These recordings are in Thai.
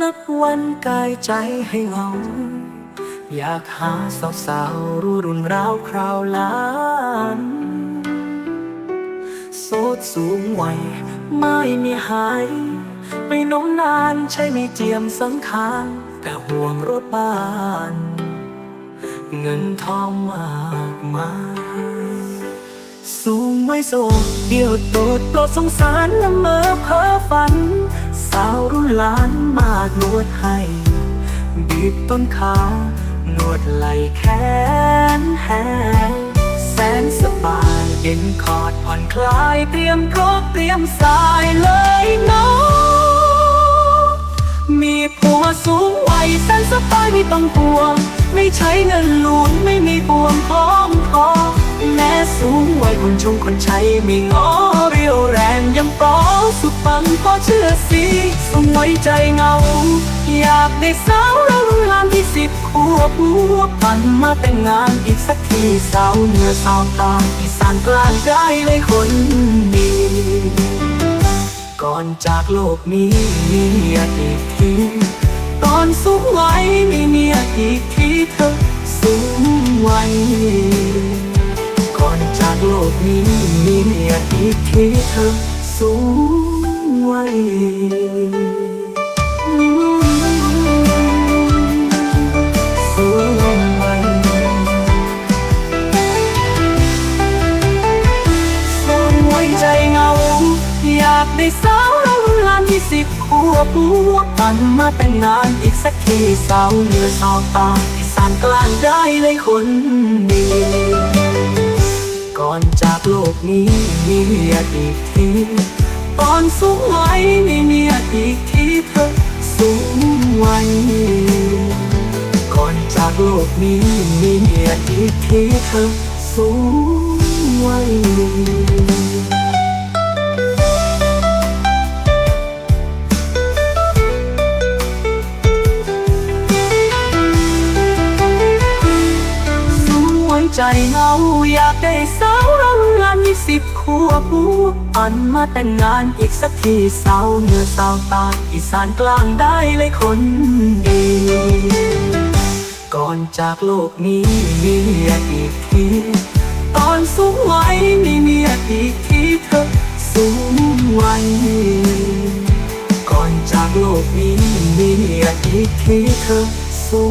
นับวันกายใจให้เหงา อยากหาสาวสาวรู้รุ่นราวคราวล้านโสดสูงวัยไม่มีหาย ไม่นมนานใช่ไม่เจียมสังขารแต่ห่วงรถบ้าน เงินทองมากมายสูงไม่โซเดียวโดดโปรดสงสารละเมอเพ้อฝันาวรุ่นหลานมากนวดให้ บีบต้นขานวดไหล่แขนแห้งแสนสบายเอ็นคอร์ดผ่อนคลายเตรียมพร้อมเตรียมสายเลยเนาะมีผัวสูงวัยแสนสบายไม่ต้องห่วง ไม่ใช้เงินหลวงไม่มีปวงพร้อมพอ แม้สูงวัยคนชงคนใช้ไม่งอเรียวแรงยังปอสุดปังพอเชื่อสิสมไว้ใจเงา อยากได้สาวเรารุ่นลานที่สิบขวบหัวพันมาแต่งงานอีกสักทีสาวเหนือสาวตาอีสานกลางได้เลยคนดีก่อนจากโลกนี้มีเมียอีกทีตอนสูงไวัยมีเมียอีกทีเธอสูง ที่เธอสูงวัยสูงวัยส่งไว้ใจเหงาอยากได้สาวเราลานที่สิบขวบหัวปันมาแต่งงานอีกสักทีสาวเหนือสาวตาที่สานกลางได้เลยคนดี ก่อนจากโลกนี้มีเมียอีกทีตอนสูงวัยมีเมียอีกทีเธอสูงวัยก่อนจากโลกนี้มีเมียอีกทีเธอสูงวัย ใจเงาอยากได้สาวเรางานยี่สิบขวบหัวอันมาแต่งงานอีกสักทีสาวเหนือสาวตาอีสานกลางได้เลยคนดีก่อนจากโลกนี้มีเมียอีกที ตอนสูงวัยมีเมียอีกทีเธอสูงวัยก่อนจากโลกนี้มีเมียอีกทีเธอสู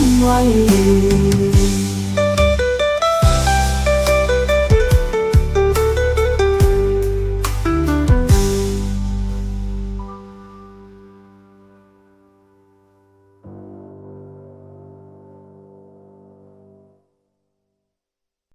งวัย